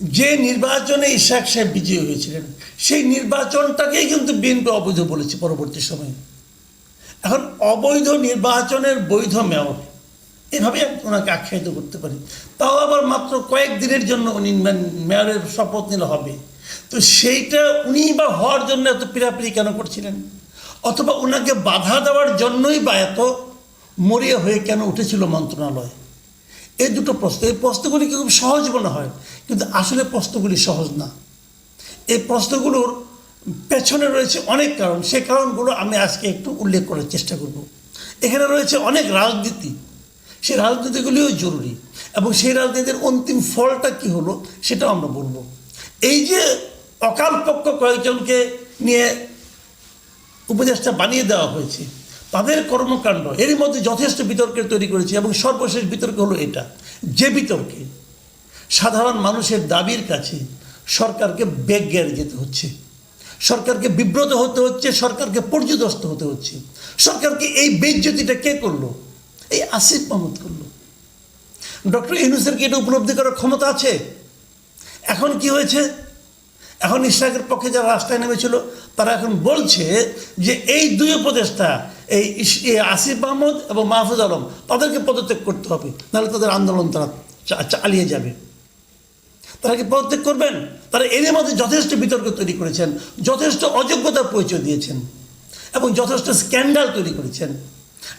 যে নির্বাচনে ইশাক সাহেব বিজয়ী হয়েছিলেন, সেই নির্বাচনটাকেই কিন্তু বিএনপি অবৈধ বলেছে পরবর্তী সময়ে। এখন অবৈধ নির্বাচনের বৈধ মেয়র এভাবে ওনাকে আখ্যায়িত করতে পারি। তাও আবার মাত্র কয়েক দিনের জন্য উনি মেয়রের শপথ নিলে হবে। তো সেইটা উনি বা হওয়ার জন্য এত পিড়াপিড়ি কেন করছিলেন? অথবা ওনাকে বাধা দেওয়ার জন্যই বা এত মরিয়া হয়ে কেন উঠেছিল মন্ত্রণালয়? এই দুটো প্রশ্ন, এই প্রশ্নগুলি খুব সহজ মনে হয়? কিন্তু আসলে প্রশ্নগুলি সহজ না। এই প্রশ্নগুলোর পেছনে রয়েছে অনেক কারণ, সে কারণগুলো আমি আজকে একটু উল্লেখ করার চেষ্টা করব। এখানে রয়েছে অনেক রাজনীতি। সেই রাজনীতিগুলিও জরুরি এবং সেই রাজনীতির অন্তিম ফলটা কি হলো সেটাও আমরা বলব। এই যে অকাল পক্ষ কয়েকজনকে নিয়ে উপদেষ্টা বানিয়ে দেওয়া হয়েছে তাদের কর্মকাণ্ড, এরই মধ্যে যথেষ্ট বিতর্কের তৈরি করেছে এবং সর্বশেষ বিতর্ক হলো এটা। যে বিতর্কে সাধারণ মানুষের দাবির কাছে সরকারকে বেগ যেতে হচ্ছে, সরকারকে বিব্রত হতে হচ্ছে, সরকারকে পর্যদস্ত হতে হচ্ছে। সরকারকে এই বেজ্জতিটা কে করল? এই আসিফ মাহমুদ করল। ডক্টর ইউনুসের কি এটা উপলব্ধি করার ক্ষমতা আছে? এখন কি হয়েছে? এখন ইশরাকের পক্ষে যারা রাস্তায় নেমেছিল, তারা এখন বলছে যে এই দুই উপদেষ্টা এই আসিফ মাহমুদ এবং মাহফুজ আলম, তাদেরকে পদত্যাগ করতে হবে, নাহলে তাদের আন্দোলন তারা চালিয়ে যাবে। তারা কি পদত্যাগ করবেন? তারা এদের মধ্যে যথেষ্ট বিতর্ক তৈরি করেছেন, যথেষ্ট অযোগ্যতার পরিচয় দিয়েছেন এবং যথেষ্ট স্ক্যান্ডাল তৈরি করেছেন।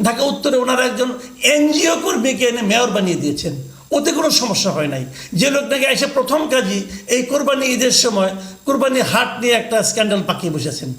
ঢাকা উত্তরে ওনারা একজন এনজিও কর্মীকে এনে মেয়র বানিয়ে দিয়েছেন, ওতে কোনো সমস্যা হয় নাই। যে লোক নাকি এসে প্রথম কাজই এই কোরবানি ঈদের সময় কোরবানি হাট নিয়ে একটা স্ক্যান্ডাল পাকিয়ে বসেছেন।